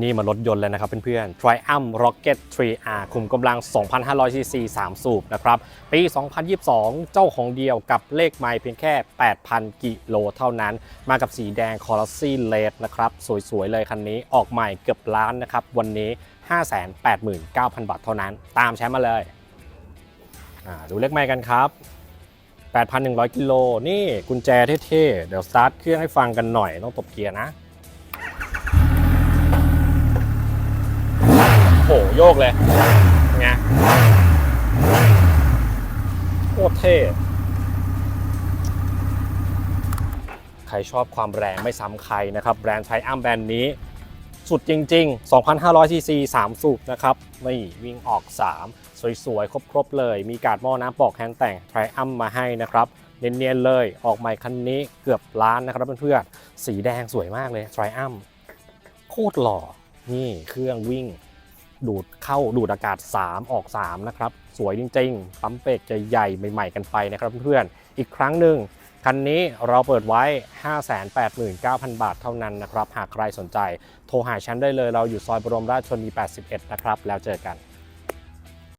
นี่มารถยนต์เลยนะครับเพื่อนๆ Triumph Rocket 3R คุมกำลัง 2,500 cc 3 สูบนะครับ ปี 2022 เจ้าของเดียวกับเลขไมล์เพียงแค่ 8,000 กิโลเท่านั้น มากับสีแดง c o l o s s y Red นะครับ สวยๆ เลยคันนี้ออกใหม่เกือบล้านนะครับ วันนี้ 589,000 บาทเท่านั้น ตามแชมป์มาเลยอ่าดูเลขไมล์กันครับ 8,100 กิโล นี่กุญแจเท่ๆ เดี๋ยวสตาร์ทเครื่องให้ฟังกันหน่อย ต้องตบเกียร์นะ โหโยกเลยไงโคตรเท่ใครชอบความแรงไม่ซ้ำใครนะครับ แบรนด์ไทอัมแบรนด์นี้ สุดจริง ๆ 2,500ซีซี3สูบนะครับ นี่วิ่งออก 3 สวย ๆ ครบ ๆ เลย มีการดหม้อน้ำปอกแฮนด์แต่งไทอัมมาให้นะครับเนียนๆเลย ออกใหม่คันนี้เกือบล้านนะครับเพื่อนๆ สีแดงสวยมากเลยไทอัมโคตรหล่อ นี่เครื่องวิ่ง ดูดเข้าดูดอากาศ 3 ออก 3 นะครับ สวยจริงๆ ปั๊มเป็ดจะใหญ่ใหม่ๆกันไปนะครับเพื่อนๆ อีกครั้งหนึ่งคันนี้เราเปิดไว้ 589,000 บาทเท่านั้นนะครับ หากใครสนใจ โทรหาฉันได้เลยเราอยู่ซอยบรมราชชนนี81 นะครับ แล้วเจอกัน